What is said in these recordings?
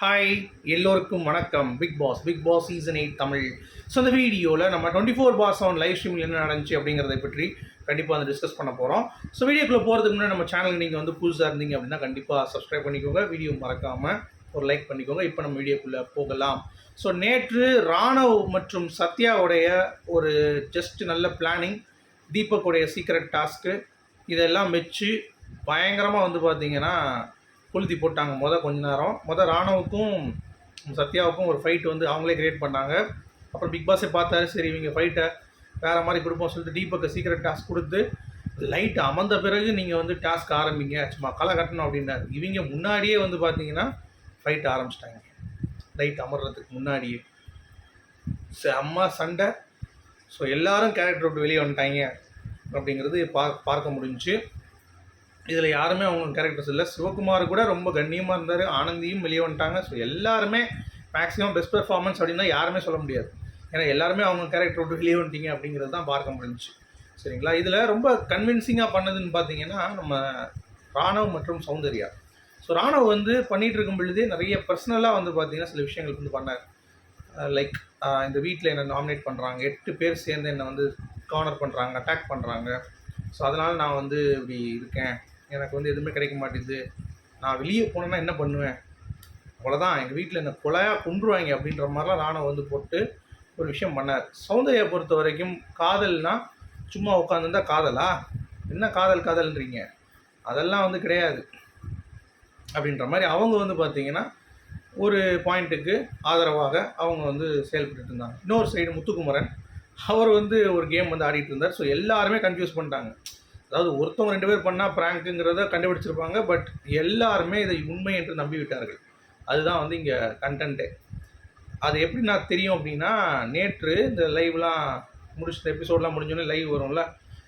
Hi எல்லோருக்கும் வணக்கம். Bigg Boss Bigg Boss season eight Tamil. So இந்த வீடியோவில் நம்ம twenty four boss on live ஸ்ட்ரீமில் என்ன நடந்துச்சு அப்படிங்கிறத பற்றி கண்டிப்பாக வந்து டிஸ்கஸ் பண்ண போகிறோம் ஸோ வீடியோக்குள்ளே போகிறதுக்கு முன்னாடி நம்ம சேனல் நீங்கள் வந்து புதுசாக இருந்தீங்க அப்படின்னா கண்டிப்பாக சப்ஸ்கிரைப் பண்ணிக்கோங்க. வீடியோ மறக்காமல் ஒரு லைக் பண்ணிக்கோங்க. இப்போ நம்ம வீடியோக்குள்ளே போகலாம். ஸோ நேற்று ராணவ் மற்றும் சத்யாவுடைய ஒரு ஜஸ்ட் நல்ல பிளானிங் தீபக்குடைய சீக்ரெட் டாஸ்க்கு இதெல்லாம் வச்சு பயங்கரமாக வந்து பார்த்திங்கன்னா கொளுத்தி போட்டாங்க மொதல் கொஞ்ச நேரம். மொதல் ராணுவுக்கும் சத்யாவுக்கும் ஒரு ஃபைட் வந்து அவங்களே கிரியேட் பண்ணாங்க. அப்புறம் பிக் பாஸே பார்த்தாரு சரி இவங்க ஃபைட்டை வேறு மாதிரி கொடுப்போம் சொல்லிட்டு தீபக்கு சீக்கிரம் டாஸ்க் கொடுத்து லைட் அமர்ந்த பிறகு நீங்கள் வந்து டாஸ்க் ஆரம்பிங்க சும்மா களை கட்டணும் அப்படின்னாரு. இவங்க முன்னாடியே வந்து பார்த்தீங்கன்னா ஃபைட் ஆரம்பிச்சிட்டாங்க. லைட் அமர்றதுக்கு முன்னாடியே. செம்ம சண்டை. ஸோ எல்லாரும் கேரக்டர் விட்டு வெளியே வந்துட்டாங்க அப்படிங்கிறது பா பார்க்க முடிஞ்சுச்சு. இதில் யாருமே அவங்க கேரக்டர்ஸ் இல்லை. சிவகுமார் கூட ரொம்ப கண்ணியமாக இருந்தார். ஆனந்தியும் வெளியே வந்துட்டாங்க. ஸோ எல்லாருமே மேக்ஸிமம் பெஸ்ட் பெர்ஃபார்மன்ஸ் அப்படின்னா யாருமே சொல்ல முடியாது. ஏன்னா எல்லாருமே அவங்க கேரக்டர் விட்டு வெளியே வந்துட்டீங்க அப்படிங்கிறது தான் பார்க்க முடிஞ்சுச்சு. சரிங்களா? இதில் ரொம்ப கன்வின்சிங்காக பண்ணதுன்னு பார்த்தீங்கன்னா நம்ம ராணவ் மற்றும் சௌந்தர்யா. ஸோ ராணவ் வந்து பண்ணிகிட்டு இருக்கும் பொழுதே நிறைய பர்சனலாக வந்து பார்த்தீங்கன்னா சில விஷயங்கள் வந்து பண்ணார். லைக் இந்த வீட்டில் என்னை நாமினேட் பண்ணுறாங்க எட்டு பேர் சேர்ந்து என்னை வந்து கார்னர் பண்ணுறாங்க அட்டாக் பண்ணுறாங்க ஸோ அதனால் நான் வந்து இப்படி இருக்கேன். எனக்கு வந்து எதுவுமே கிடைக்க மாட்டேங்குது. நான் வெளியே போனேன்னா என்ன பண்ணுவேன்? அவ்வளோதான் எங்கள் வீட்டில் என்ன கொலையாக கொன்றுவாங்க அப்படின்ற மாதிரிலாம் ராணவ் வந்து போட்டு ஒரு விஷயம் பண்ணார். சௌந்தர்யா பொறுத்த வரைக்கும் காதல்னா சும்மா உட்காந்துருந்தா காதலா? என்ன காதல் காதல்ன்றீங்க? அதெல்லாம் வந்து கிடையாது. அப்படின்ற மாதிரி அவங்க வந்து பார்த்தீங்கன்னா ஒரு பாயிண்ட்டுக்கு ஆதரவாக அவங்க வந்து செயல்பட்டு இருந்தாங்க. இன்னொரு சைடு முத்துக்குமரன் அவர் வந்து ஒரு கேம் வந்து ஆடிட்டு இருந்தார். ஸோ எல்லாருமே கன்ஃபியூஸ் பண்ணிட்டாங்க. அதாவது ஒருத்தவங்க ரெண்டு பேர் பண்ணால் ப்ராங்க்குங்கிறத கண்டுபிடிச்சிருப்பாங்க பட் எல்லாருமே இதை உண்மை என்று நம்பி விட்டார்கள் அதுதான் வந்து இங்கே கண்டென்ட்டே அது எப்படி நான் தெரியும் அப்படின்னா நேற்று இந்த லைவ்லாம் முடிச்சிட்ட எபிசோட்லாம் முடிஞ்சோடனே லைவ் வரும்ல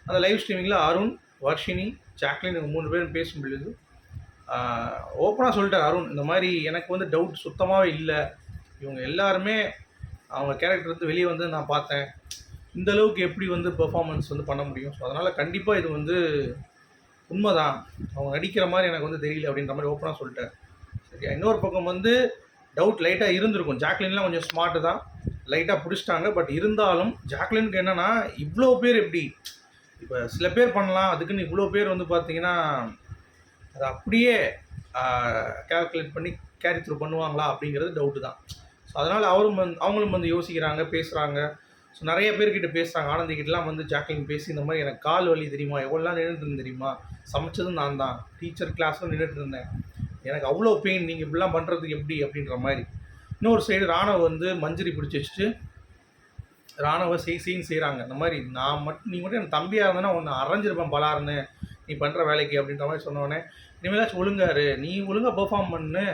அந்த லைவ் ஸ்ட்ரீமிங்கில் அருண் வர்ஷினி ஜாக்லின் இவங்க மூணு பேரும் பேசும் பொழுது ஓப்பனாக சொல்லிட்டார் அருண் இந்த மாதிரி எனக்கு வந்து டவுட் சுத்தமாகவே இல்லை. இவங்க எல்லாருமே அவங்க கேரக்டர் வந்து வெளியே வந்து நான் பார்த்தேன். இந்த அளவுக்கு எப்படி வந்து பெர்ஃபார்மன்ஸ் வந்து பண்ண முடியும்? ஸோ அதனால் கண்டிப்பாக இது வந்து உண்மைதான். அவங்க நடிக்கிற மாதிரி எனக்கு வந்து தெரியல அப்படின்ற மாதிரி ஓப்பனாக சொல்லிட்டேன். சரியா இன்னொரு பக்கம் வந்து டவுட் லைட்டாக இருந்திருக்கும். ஜாக்லின்லாம் கொஞ்சம் ஸ்மார்ட்டு தான். லைட்டாக பிடிச்சிட்டாங்க. பட் இருந்தாலும் ஜாக்லினுக்கு என்னென்னா இவ்வளோ பேர் எப்படி? இப்போ சில பேர் பண்ணலாம். அதுக்குன்னு இவ்வளோ பேர் வந்து பார்த்தீங்கன்னா அதை அப்படியே கேல்குலேட் பண்ணி கேரி த்ரூ பண்ணுவாங்களா அப்படிங்கிறது டவுட்டு தான். ஸோ அதனால் அவரும் வந்து அவங்களும் வந்து யோசிக்கிறாங்க பேசுகிறாங்க ஸோ நிறைய பேர்கிட்ட பேசுகிறாங்க ஆனந்திக்கிட்டலாம் வந்து ஜாக்லின் பேசி இந்த மாதிரி எனக்கு கால் வலி தெரியுமா? எவ்வளோலாம் நின்றுட்டு இருந்தேன் தெரியுமா? சமைச்சதும் நான் தான். டீச்சர் கிளாஸில் நின்றுட்டு இருந்தேன். எனக்கு அவ்வளோ பெயின் நீங்கள் இப்படிலாம் பண்ணுறதுக்கு எப்படி? அப்படின்ற மாதிரி. இன்னொரு சைடு ராணுவ வந்து மஞ்சரி பிடிச்சி வச்சுட்டு ராணுவ செய் செய்ன்னு செய்கிறாங்க இந்த மாதிரி நான் மட்டும் நீ மட்டும் என் தம்பியாக இருந்தேன்னா ஒன்று அரைஞ்சிருப்பேன் பலாருன்னு நீ பண்ணுற வேலைக்கு அப்படின்ற மாதிரி சொன்னோடனே இனிமேலாச்சும் ஒழுங்காரு நீ ஒழுங்காக பெர்ஃபார்ம் பண்ணு.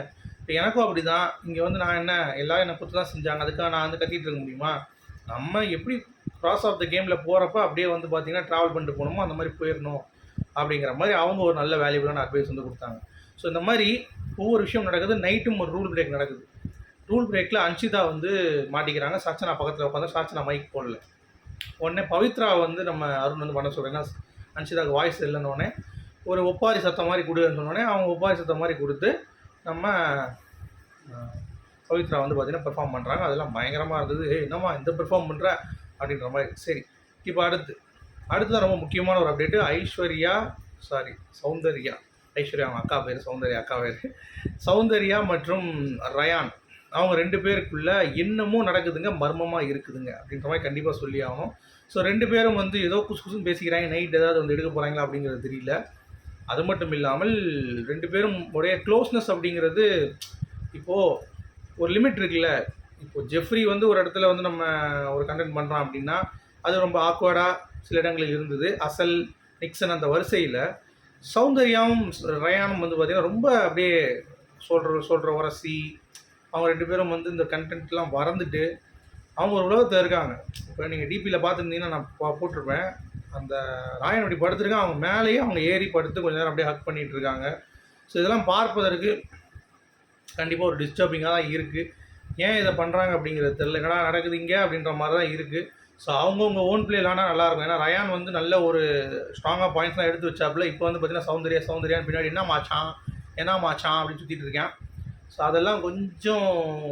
இப்போ எனக்கும் அப்படி தான் இங்கே வந்து நான் என்ன எல்லோரும் என்னை பொறுத்து தான் செஞ்சாங்க. அதுக்காக நான் வந்து கத்திகிட்டு இருக்க முடியுமா? நம்ம எப்படி க்ராஸ் ஆஃப் த கேமில் போகிறப்ப அப்படியே வந்து பார்த்திங்கன்னா ட்ராவல் பண்ணிட்டு போகணுமோ அந்த மாதிரி போயிடணும் அப்படிங்கிற மாதிரி அவங்க ஒரு நல்ல வேல்யூபிளான அட்வைஸ் வந்து கொடுத்தாங்க. ஸோ இந்த மாதிரி ஒவ்வொரு விஷயம் நடக்குது. நைட்டும் ஒரு ரூல் பிரேக் நடக்குது. ரூல் பிரேக்கில் அன்ஷிதா வந்து மாட்டிக்கிறாங்க. சாச்சனா பக்கத்தில் உட்காந்து சாச்சனா மைக் போடல. உடனே பவித்ரா வந்து நம்ம அருண் வந்து பண்ண சொல்கிறேன் ஏன்னா அன்ஷிதாவுக்கு வாய்ஸ் இல்லைன்னொடனே ஒரு ஒப்பாரி சத்தம் மாதிரி கொடுன்னு சொன்னோடனே அவங்க ஒப்பாரி சத்தம் மாதிரி கொடுத்து நம்ம பவித்ரா வந்து பார்த்திங்கன்னா பெர்ஃபார்ம் பண்ணுறாங்க அதெல்லாம் பயங்கரமாக இருந்தது. ஏ என்னம்மா இந்த பெர்ஃபார்ம் பண்ணுற அப்படின்ற மாதிரி. சரி இப்போ அடுத்து. அடுத்து ரொம்ப முக்கியமான ஒரு அப்டேட்டு ஐஸ்வர்யா சாரி சௌந்தர்யா. ஐஸ்வர்யா அவங்க அக்கா பேர் சௌந்தர்யா அக்கா பேர். சௌந்தர்யா மற்றும் ரயான். அவங்க ரெண்டு பேருக்குள்ளே இன்னமும் நடக்குதுங்க மர்மமாக இருக்குதுங்க அப்படின்ற மாதிரி கண்டிப்பாக சொல்லி ஆகணும். ஸோ ரெண்டு பேரும் வந்து ஏதோ குசு குசுன்னு பேசிக்கிறாங்க. நைட் ஏதாவது வந்து எடுக்க போகிறாங்களா அப்படிங்கிறது தெரியல. அது மட்டும் இல்லாமல் ரெண்டு பேரும் உடைய க்ளோஸ்னஸ் அப்படிங்கிறது இப்போது ஒரு லிமிட் இருக்குல்ல. இப்போ ஜெஃப்ரி வந்து ஒரு இடத்துல வந்து நம்ம ஒரு கண்டென்ட் பண்ணுறோம் அப்படின்னா அது ரொம்ப ஆக்வர்டாக சில இடங்களில் இருந்தது. அசல் நிக்சன் அந்த வரிசையில் சௌந்தர்யாவும் ரயானும் வந்து பார்த்திங்கன்னா ரொம்ப அப்படியே சொல்கிற சொல்கிற உரசி அவங்க ரெண்டு பேரும் வந்து இந்த கண்டென்ட்லாம் மறந்துட்டு அவங்க ஒரு உலகத்தில் இருக்காங்க. இப்போ நீங்கள் டிபியில் பார்த்துருந்தீங்கன்னா நான் போட்டிருப்பேன். அந்த ராயன் அப்படி படுத்துருக்கான். அவங்க மேலேயே அவங்க ஏறி படுத்து கொஞ்சம் நேரம் அப்படியே ஹக் பண்ணிகிட்டு இருக்காங்க. ஸோ இதெல்லாம் பார்ப்பதற்கு கண்டிப்பாக ஒரு டிஸ்டர்பிங்காக தான் இருக்குது ஏன் இதை பண்ணுறாங்க அப்படிங்கிறது தெரில என்னடா நடக்குது இங்கே அப்படின்ற மாதிரி தான் இருக்குது ஸோ அவங்கவுங்க ஓன் பிளே விளாண்டா நல்லாயிருக்கும் ஏன்னா ரயான் வந்து நல்ல ஒரு ஸ்ட்ராங்காக பாயிண்ட்ஸ்லாம் எடுத்து வச்சாப்புல. இப்போ வந்து பார்த்தீங்கன்னா சௌந்தர்யா சௌந்தர்யான்னு பின்னாடி என்ன மாச்சான்? என்ன மாச்சான்? அப்படின்னு சுற்றிட்டு இருக்கேன். ஸோ அதெல்லாம் கொஞ்சம்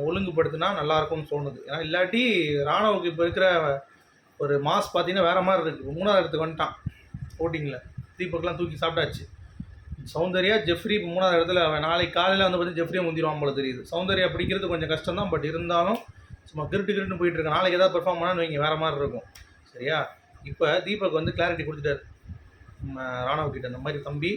ஒழுங்குபடுத்தினா நல்லாயிருக்கும்னு தோணுது. ஏன்னா இல்லாட்டி ராணுவுக்கு இப்போ இருக்கிற ஒரு மாஸ் பார்த்தீங்கன்னா வேறு மாதிரி இருக்குது மூணாவது இடத்துக்கு வந்துட்டான். ஓட்டிங்கில் தீபக்லாம் தூக்கி சாப்பிட்டாச்சு. சௌந்தர்யா ஜெஃப்ரி மூணாவது இடத்துல நாளைக்கு காலையில் வந்து பார்த்து ஜெஃப்ரியை முந்திடுவான் போல தெரியுது. சௌந்தர்யா பிடிக்கிறது கொஞ்சம் கஷ்டம் தான் பட் இருந்தாலும் சும்மா கிருட்டு கிருட்டு போயிட்டு நாளைக்கு ஏதாவது பெர்ஃபார்ம் பண்ணால் நீங்கள் வேறு மாதிரி இருக்கும். சரியா? இப்போ தீபக் வந்து கிளாரிட்டி கொடுத்துட்டாரு. ராணவ கிட்ட இந்த மாதிரி தம்பி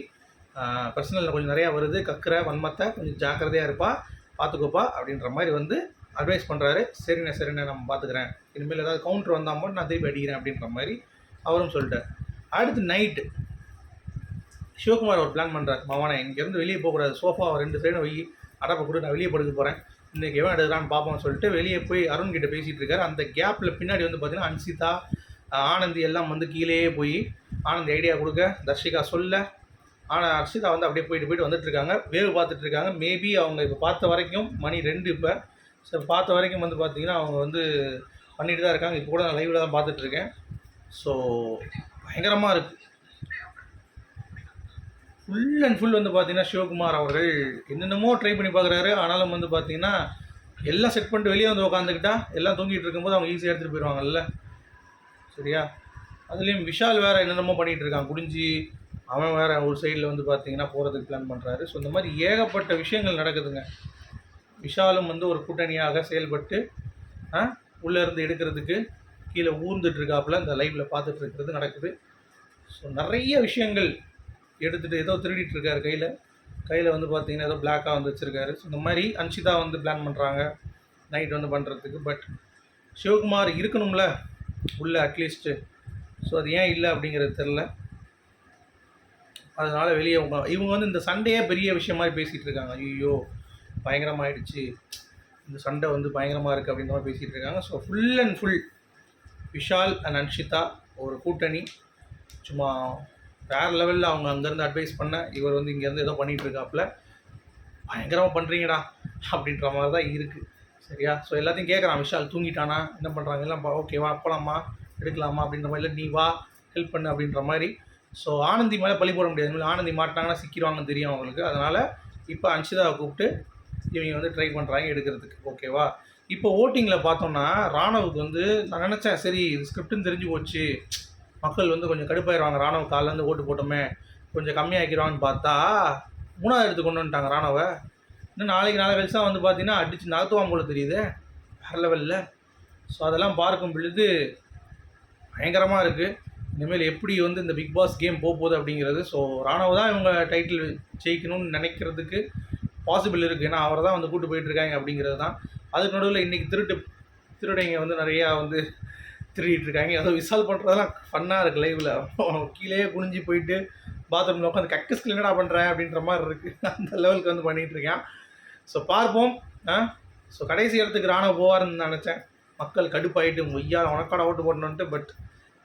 பர்சனலில் கொஞ்சம் நிறையா வருது. கக்கிற வன்மத்தை கொஞ்சம் ஜாக்கிரதையாக இருப்பா பார்த்துக்கோப்பா அப்படின்ற மாதிரி வந்து அட்வைஸ் பண்ணுறாரு சரிண்ணே சரிண்ணே நம்ம பார்த்துக்கிறேன் இனிமேல் ஏதாவது கவுண்டர் வந்தால் மட்டும் நான் திருப்பி அடிக்கிறேன் அப்படின்ற மாதிரி அவரும் சொல்லிட்டார். அடுத்து நைட்டு சிவகுமார் ஒரு பிளான் பண்ணுறார் மவனை இங்கேருந்து வெளியே போகக்கூடாது. சோஃபா ரெண்டு சைடும் வை. அடப்பை கொடு. நான் வெளியே படுக்க போகிறேன் இன்றைக்கி எவன் எடுக்கிறான்னு பார்ப்போம்னு சொல்லிட்டு வெளியே போய் அருண் கிட்ட பேசிகிட்டு இருக்காரு. அந்த கேப்பில் பின்னாடி வந்து பார்த்தீங்கன்னா அன்சிதா ஆனந்தி எல்லாம் வந்து கீழேயே போய் ஆனந்தி ஐடியா கொடுக்க தர்ஷிகா சொல்ல. ஆனால் அர்ஷிதா வந்து அப்படியே போயிட்டு போயிட்டு வந்துட்டு இருக்காங்க. வேவு பார்த்துட்டு இருக்காங்க. மேபி அவங்க இப்போ பார்த்த வரைக்கும் மணி ரெண்டு இப்போ. ஸோ பார்த்த வரைக்கும் வந்து பார்த்தீங்கன்னா அவங்க வந்து பண்ணிட்டு தான் இருக்காங்க. இப்போ கூட நான் லைவில் தான் பார்த்துட்ருக்கேன் ஸோ பயங்கரமாக இருக்குது ஃபுல் அண்ட் ஃபுல் வந்து பார்த்தீங்கன்னா சிவகுமார் அவர்கள் என்னென்னமோ ட்ரை பண்ணி பார்க்குறாரு ஆனாலும் வந்து பார்த்தீங்கன்னா எல்லாம் செட் பண்ணிட்டு வெளியே வந்து உட்காந்துக்கிட்டா எல்லாம் தூங்கிட்டு இருக்கும்போது அவங்க ஈஸியாக எடுத்துகிட்டு போயிடுவாங்கல்ல சரியா? அதுலேயும் விஷால் வேறு என்னென்னமோ பண்ணிகிட்டு இருக்கான். குடிஞ்சி அவன் வேறு ஒரு சைடில் வந்து பார்த்தீங்கன்னா போகிறதுக்கு பிளான் பண்ணுறாரு ஸோ இந்த மாதிரி ஏகப்பட்ட விஷயங்கள் நடக்குதுங்க. விஷாலும் வந்து ஒரு கூட்டணியாக செயல்பட்டு உள்ளே இருந்து எடுக்கிறதுக்கு கீழே ஊர்ந்துட்டு இருக்காப்புல. இந்த லைவில் பார்த்துட்டு இருக்கிறது நடக்குது. ஸோ நிறைய விஷயங்கள் எடுத்துகிட்டு ஏதோ திருடிட்டு இருக்காரு கையில். கையில் வந்து பார்த்தீங்கன்னா ஏதோ பிளாக்காக வந்து வச்சுருக்காரு. ஸோ இந்த மாதிரி அன்ஷிதா வந்து பிளான் பண்ணுறாங்க நைட் வந்து பண்ணுறதுக்கு பட் சிவகுமார் இருக்கணும்ல. உள்ள அட்லீஸ்ட்டு ஸோ அது ஏன் இல்லை அப்படிங்கிறது தெரில அதனால் வெளியே அவங்க இவங்க வந்து இந்த சண்டையே பெரிய விஷயம் மாதிரி பேசிகிட்டு இருக்காங்க. ஐயோ பயங்கரமாயிடுச்சு. இந்த சண்டை வந்து பயங்கரமாக இருக்குது அப்படின்ற மாதிரி பேசிகிட்டு இருக்காங்க. So full and full Vishal and Anshitha ஒரு கூட்டணி. சும்மா வேறு லெவலில் அவங்க அங்கேருந்து அட்வைஸ் பண்ண இவர் வந்து இங்கேருந்து ஏதோ பண்ணிகிட்ருக்காப்புல பயங்கரமாக பண்ணுறீங்கடா அப்படின்ற மாதிரி தான் இருக்குது சரியா? ஸோ எல்லாத்தையும் கேட்குறான் விஷால் தூங்கிட்டானா? என்ன பண்ணுறாங்க எல்லாம் ஓகேவா போகலாமா எடுக்கலாமா? அப்படின்ற மாதிரி. இல்லை நீ வா ஹெல்ப் பண்ணு அப்படின்ற மாதிரி. ஸோ ஆனந்தி மேலே பழி போட முடியாது. ஆனந்தி மாட்டாங்கன்னா சிக்கிடுவாங்கன்னு தெரியும் அவங்களுக்கு. அதனால் இப்போ அன்ஷிதாவை கூப்பிட்டு இவங்க வந்து ட்ரை பண்ணுறாங்க எடுக்கிறதுக்கு. ஓகேவா இப்போ ஓட்டிங்கில் பார்த்தோம்னா ராணவுக்கு வந்து நான் நினச்சேன் சரி ஸ்கிரிப்ட்னு தெரிஞ்சு போச்சு. மக்கள் வந்து கொஞ்சம் கடுப்பாயிருவாங்க. ராணுவ காலிலேருந்து ஓட்டு போட்டோமே. கொஞ்சம் கம்மியாக்கிடுவான்னு பார்த்தா மூணாவது எடுத்து கொண்டு வந்துட்டாங்க ராணுவை. இன்னும் நாளைக்கு நாளை கழிச்சா வந்து பார்த்தீங்கன்னா அடித்து நகர்த்துவாங்க போல தெரியுது. வேறு லெவலில் ஸோ அதெல்லாம் பார்க்கும் பொழுது பயங்கரமாக இருக்குது இனிமேல் எப்படி வந்து இந்த பிக் பாஸ் கேம் போகுது அப்படிங்கிறது. ஸோ ராணுவ தான் இவங்க டைட்டில் ஜெயிக்கணும்னு நினைக்கிறதுக்கு பாசிபிள் இருக்குது ஏன்னா அவரை தான் வந்து கூட்டு போயிட்டுருக்காங்க அப்படிங்கிறது தான். அதுக்கு நடுவில் இன்றைக்கி திருட்டு திருடைங்க வந்து நிறையா வந்து திருடிட்டு இருக்காங்க ஏதோ விசால் பண்ணுறதெல்லாம் ஃபன்னாக இருக்குது லைவில் கீழே குனிஞ்சு போயிட்டு பாத்ரூமில் உட்காந்து கக்கஸ்கில் என்னடா பண்ணுறேன் அப்படின்ற மாதிரி இருக்குது அந்த லெவலுக்கு வந்து பண்ணிகிட்டு இருக்கேன். ஸோ பார்ப்போம். ஆ? ஸோ கடைசி இடத்துக்கு ராணுவ போவார்னு நினச்சேன். மக்கள் கடுப்பாயிட்டு ஒய்யா உனக்காட ஓட்டு போடணுன்ட்டு பட்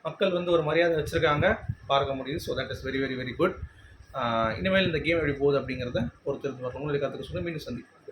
மக்கள் வந்து ஒரு மரியாதை வச்சுருக்காங்க. பார்க்க முடியுது. So that is very very very good இனிமேல் இந்த கேம் எப்படி போகுது அப்படிங்கிறத பொறுத்திருந்து வரணும் உங்களுக்கு கற்றுக்க சொல்லி மீண்டும் சந்திப்போம்.